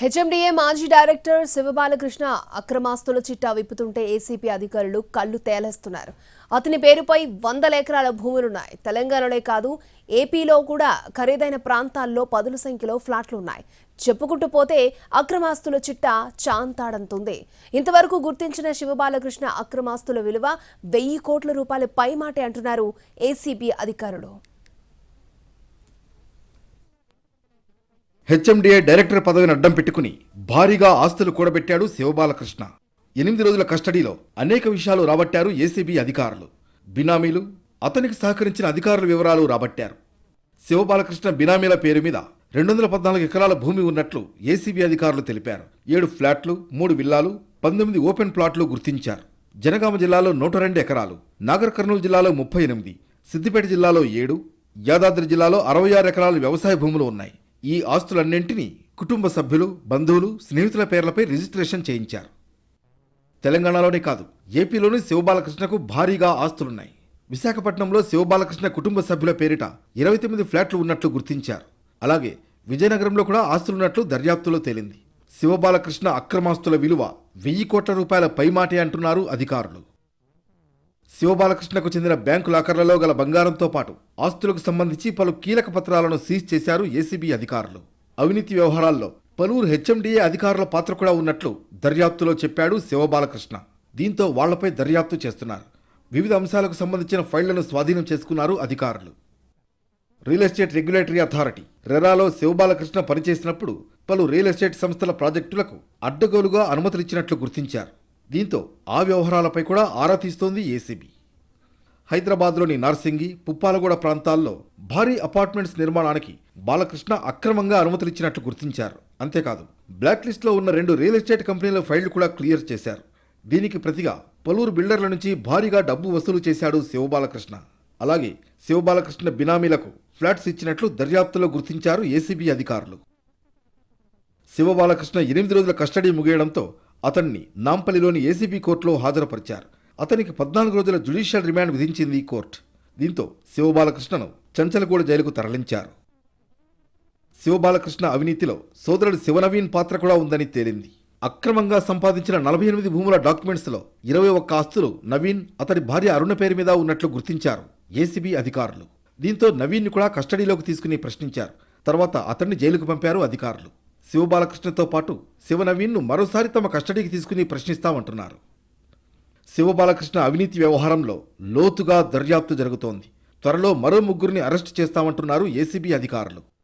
HMDA మాజీ director Shiva Balakrishna అక్రమాస్తుల చిట్టా విప్పుతుంటే ACP అధికారులు కళ్ళు తేలేస్తున్నారు. అతని పేరుపై వందల ఎకరాల భూములున్నాయి. తెలంగాణలో కాదు ఏపీలో కూడా ఖరీదైన ప్రాంతాల్లో పదుల సంఖ్యలో ఫ్లాట్లున్నాయి. చెప్పుకుంటూ పోతే అక్రమాస్తుల చిట్టా చాంతాడంతుంది. ఇంతవరకు గుర్తించిన శివబాలకృష్ణ అక్రమాస్తుల విలువ వెయ్యి కోట్ల రూపాయల పైమాటే అంటున్నారు ఏసీబీ అధికారులు. హెచ్ఎండిఏ డైరెక్టర్ పదవిని అడ్డం పెట్టుకుని భారీగా ఆస్తులు కూడబెట్టాడు శివబాలకృష్ణ. ఎనిమిది రోజుల కస్టడీలో అనేక విషయాలు రాబట్టారు ఏసీబీ అధికారులు. బినామీలు అతనికి సహకరించిన అధికారుల వివరాలు రాబట్టారు. శివబాలకృష్ణ బినామీల పేరు మీద రెండు వందల పద్నాలుగు ఎకరాల భూమి ఉన్నట్లు ఏసీబీ అధికారులు తెలిపారు. ఏడు ఫ్లాట్లు మూడు విల్లాలు పంతొమ్మిది ఓపెన్ ప్లాట్లు గుర్తించారు. జనగామ జిల్లాలో నూట రెండు ఎకరాలు నాగర్ కర్నూలు జిల్లాలో ముప్పై ఎనిమిది సిద్దిపేట జిల్లాలో ఏడు యాదాద్రి జిల్లాలో అరవై ఆరు ఎకరాలు వ్యవసాయ భూములు ఉన్నాయి. ఈ ఆస్తులన్నింటినీ కుటుంబ సభ్యులు బంధువులు స్నేహితుల పేర్లపై రిజిస్ట్రేషన్ చేయించారు. తెలంగాణలోనే కాదు ఏపీలోని శివబాలకృష్ణకు భారీగా ఆస్తులున్నాయి. విశాఖపట్నంలో శివబాలకృష్ణ కుటుంబ సభ్యుల పేరిట ఇరవై తొమ్మిది ఫ్లాట్లు ఉన్నట్లు గుర్తించారు. అలాగే విజయనగరంలో కూడా ఆస్తులున్నట్లు దర్యాప్తులో తేలింది. శివబాలకృష్ణ అక్రమాస్తుల విలువ వెయ్యి కోట్ల రూపాయల పైమాటే అంటున్నారు అధికారులు. శివబాలకృష్ణకు చెందిన బ్యాంకు లాకర్లలో గల బంగారంతో పాటు ఆస్తులకు సంబంధించి పలు కీలక పత్రాలను సీజ్ చేశారు ఏసీబీ అధికారులు. అవినీతి వ్యవహారాల్లో పలువురు హెచ్ఎండిఏ అధికారుల పాత్ర కూడా ఉన్నట్లు దర్యాప్తులో చెప్పాడు శివబాలకృష్ణ. దీంతో వాళ్ళపై దర్యాప్తు చేస్తున్నారు. వివిధ అంశాలకు సంబంధించిన ఫైళ్ళను స్వాధీనం చేసుకున్నారు అధికారులు. రియల్ ఎస్టేట్ రెగ్యులేటరీ అథారిటీ రెరాలో శివబాలకృష్ణ పనిచేసినప్పుడు పలు రియల్ ఎస్టేట్ సంస్థల ప్రాజెక్టులకు అడ్డగోలుగా అనుమతులిచ్చినట్లు గుర్తించారు. దీంతో ఆ వ్యవహారాలపై కూడా ఆరా తీస్తోంది ఏసీబీ. హైదరాబాద్లోని నార్సింగి పుప్పాలగూడ ప్రాంతాల్లో భారీ అపార్ట్మెంట్స్ నిర్మాణానికి బాలకృష్ణ అక్రమంగా అనుమతులిచ్చినట్లు గుర్తించారు. అంతేకాదు బ్లాక్ లిస్ట్లో ఉన్న రెండు రియల్ ఎస్టేట్ కంపెనీల ఫైళ్ళు కూడా క్లియర్ చేశారు. దీనికి ప్రతిగా పలువురు బిల్డర్ల నుంచి భారీగా డబ్బు వసూలు చేశాడు శివబాలకృష్ణ. అలాగే శివబాలకృష్ణ బినామీలకు ఫ్లాట్స్ ఇచ్చినట్లు దర్యాప్తులో గుర్తించారు ఏసీబీ అధికారులు. శివబాలకృష్ణ ఎనిమిది రోజుల కస్టడీ ముగియడంతో అతన్ని నాంపల్లిలోని ఏసీబీ కోర్టులో హాజరుపరిచారు. అతనికి పద్నాలుగు రోజుల జ్యుడిషియల్ రిమాండ్ విధించింది కోర్టు. దీంతో శివబాలకృష్ణను చంచలగూడ జైలుకు తరలించారు. శివబాలకృష్ణ అవినీతిలో సోదరుడు శివనవీన్ పాత్ర కూడా ఉందని తేలింది. అక్రమంగా సంపాదించిన నలభై ఎనిమిది భూముల డాక్యుమెంట్స్లో ఇరవై ఒక్క ఆస్తులు నవీన్ అతడి భార్య అరుణ పేరు మీద ఉన్నట్లు గుర్తించారు ఏసీబీ అధికారులు. దీంతో నవీన్ కూడా కస్టడీలోకి తీసుకుని ప్రశ్నించారు. తర్వాత అతన్ని జైలుకు పంపారు అధికారులు. శివబాలకృష్ణతో పాటు శివనవీన్ను మరోసారి తమ కస్టడీకి తీసుకుని ప్రశ్నిస్తామంటున్నారు. శివబాలకృష్ణ అవినీతి వ్యవహారంలో లోతుగా దర్యాప్తు జరుగుతోంది. త్వరలో మరో ముగ్గురిని అరెస్టు చేస్తామంటున్నారు ఏసీబీ అధికారులు.